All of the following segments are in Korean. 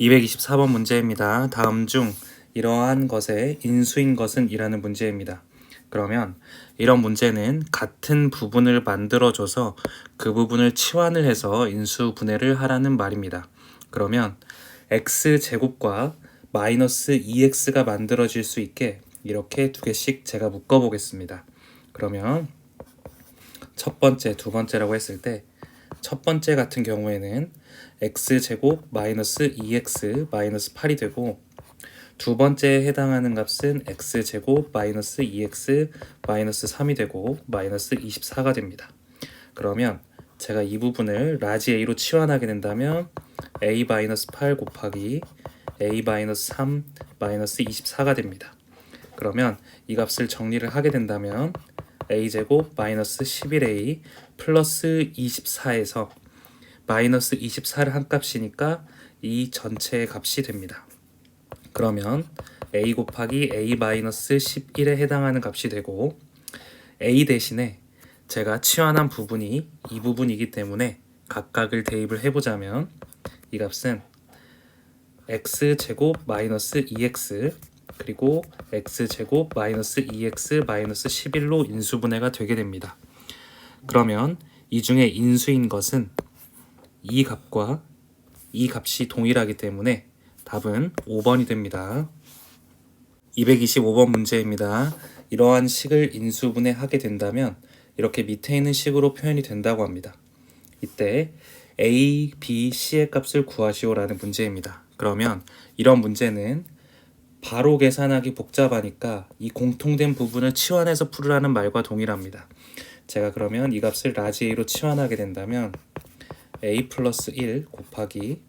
224번 문제입니다. 다음 중 이러한 것의 인수인 것은 이라는 문제입니다. 그러면 이런 문제는 같은 부분을 만들어줘서 그 부분을 치환을 해서 인수분해를 하라는 말입니다. 그러면 x제곱과 마이너스 2x가 만들어질 수 있게 이렇게 두 개씩 제가 묶어보겠습니다. 그러면 첫 번째, 두 번째라고 했을 때 첫 번째 같은 경우에는 x제곱 마이너스 2x 마이너스 8이 되고 두 번째에 해당하는 값은 x제곱 마이너스 2x 마이너스 3이 되고 마이너스 24가 됩니다. 그러면 제가 이 부분을 라지 a로 치환하게 된다면 a 마이너스 8 곱하기 a 마이너스 3 마이너스 24가 됩니다. 그러면 이 값을 정리를 하게 된다면 a제곱 마이너스 11a 플러스 24에서 마이너스 24를 한 값이니까 이 전체의 값이 됩니다. 그러면 a 곱하기 a 마이너스 11에 해당하는 값이 되고 a 대신에 제가 치환한 부분이 이 부분이기 때문에 각각을 대입을 해보자면 이 값은 x 제곱 마이너스 2x 그리고 x 제곱 마이너스 2x 마이너스 11로 인수분해가 되게 됩니다. 그러면 이 중에 인수인 것은 이 값과 이 값이 동일하기 때문에 답은 5번이 됩니다. 225번 문제입니다. 이러한 식을 인수분해하게 된다면 이렇게 밑에 있는 식으로 표현이 된다고 합니다. 이때 a, b, c의 값을 구하시오라는 문제입니다. 그러면 이런 문제는 바로 계산하기 복잡하니까 이 공통된 부분을 치환해서 풀으라는 말과 동일합니다. 제가 그러면 이 값을 라지 a로 치환하게 된다면 a 플러스 1 곱하기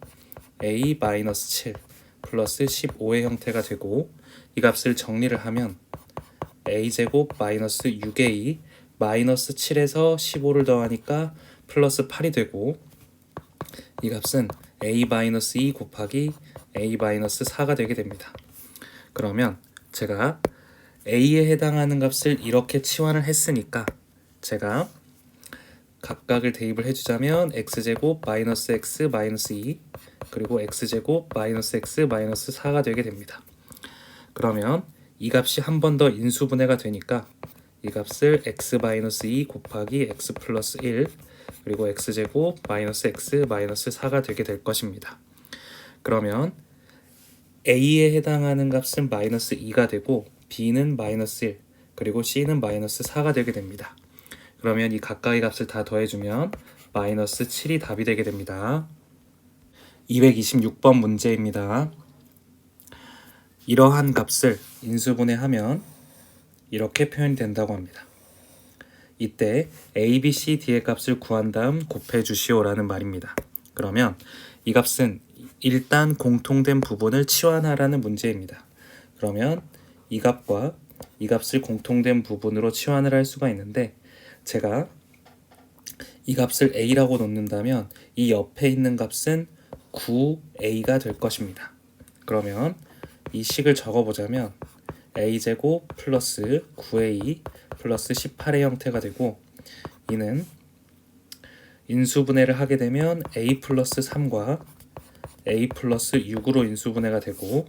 a 마이너스 7 플러스 15의 형태가 되고 이 값을 정리를 하면 a 제곱 마이너스 6a 마이너스 7에서 15를 더하니까 플러스 8이 되고 이 값은 a 마이너스 2 곱하기 a 마이너스 4가 되게 됩니다. 그러면 제가 a에 해당하는 값을 이렇게 치환을 했으니까 제가 각각을 대입을 해주자면 x제곱 마이너스 x 마이너스 2 그리고 x제곱 마이너스 x 마이너스 4가 되게 됩니다. 그러면 이 값이 한 번 더 인수분해가 되니까 이 값을 x 마이너스 2 곱하기 x 플러스 1 그리고 x제곱 마이너스 x 마이너스 4가 되게 될 것입니다. 그러면 a에 해당하는 값은 마이너스 2가 되고 b는 마이너스 1 그리고 c는 마이너스 4가 되게 됩니다. 그러면 이 가까이 값을 다 더해주면 마이너스 7이 답이 되게 됩니다. 226번 문제입니다. 이러한 값을 인수분해 하면 이렇게 표현된다고 합니다. 이때 a, b, c, d의 값을 구한 다음 곱해 주시오라는 말입니다. 그러면 이 값은 일단 공통된 부분을 치환하라는 문제입니다. 그러면 이 값과 이 값을 공통된 부분으로 치환을 할 수가 있는데 제가 이 값을 a라고 놓는다면 이 옆에 있는 값은 9a가 될 것입니다. 그러면 이 식을 적어보자면 a제곱 플러스 9a 플러스 18의 형태가 되고 이는 인수분해를 하게 되면 a 플러스 3과 a 플러스 6으로 인수분해가 되고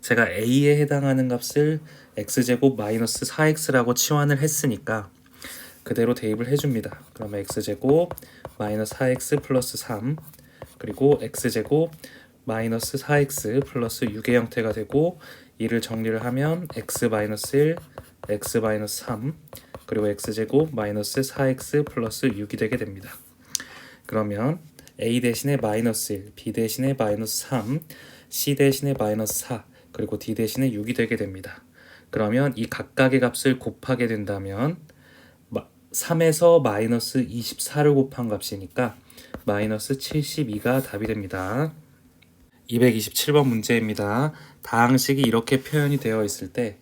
제가 a에 해당하는 값을 x제곱 마이너스 4x라고 치환을 했으니까 그대로 대입을 해줍니다. 그러면 x제곱 마이너스 4x 플러스 3 그리고 x제곱 마이너스 4x 플러스 6의 형태가 되고 이를 정리를 하면 x 마이너스 1, x 마이너스 3 그리고 x제곱 마이너스 4x 플러스 6이 되게 됩니다. 그러면 a 대신에 마이너스 1, b 대신에 마이너스 3, c 대신에 마이너스 4 그리고 d 대신에 6이 되게 됩니다. 그러면 이 각각의 값을 곱하게 된다면 3에서 마이너스 24를 곱한 값이니까 마이너스 72가 답이 됩니다. 227번 문제입니다. 다항식이 이렇게 표현이 되어 있을 때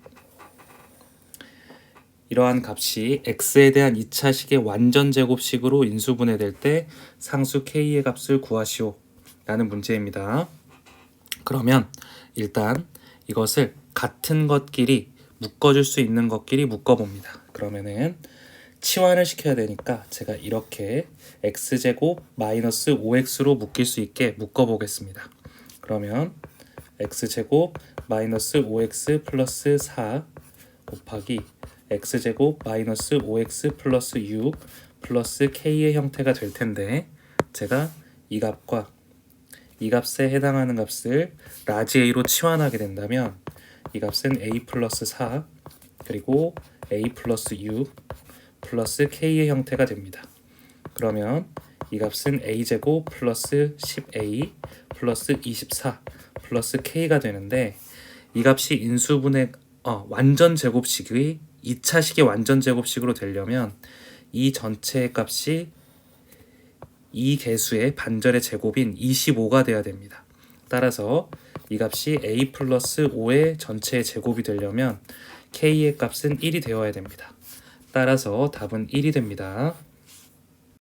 이러한 값이 x에 대한 2차식의 완전 제곱식으로 인수분해될 때 상수 k의 값을 구하시오 라는 문제입니다. 그러면 일단 이것을 같은 것끼리 묶어줄 수 있는 것끼리 묶어봅니다. 그러면은 치환을 시켜야 되니까 제가 이렇게 x제곱 마이너스 5x로 묶일 수 있게 묶어보겠습니다. 그러면 x제곱 마이너스 5x 플러스 4 곱하기 x제곱 마이너스 5x 플러스 6 플러스 k의 형태가 될 텐데 제가 이 값과 이 값에 해당하는 값을 라지 a로 치환하게 된다면 이 값은 a 플러스 4 그리고 a 플러스 6 플러스 k의 형태가 됩니다. 그러면 이 값은 a 제곱 플러스 10a 플러스 24 플러스 k가 되는데 이 값이 인수분해 어, 완전 제곱식의 2차식의 완전 제곱식으로 되려면 이 전체 값이 이 개수의 반절의 제곱인 25가 돼야 됩니다. 따라서 이 값이 a 플러스 5의 전체의 제곱이 되려면 k의 값은 1이 되어야 됩니다. 따라서 답은 1이 됩니다.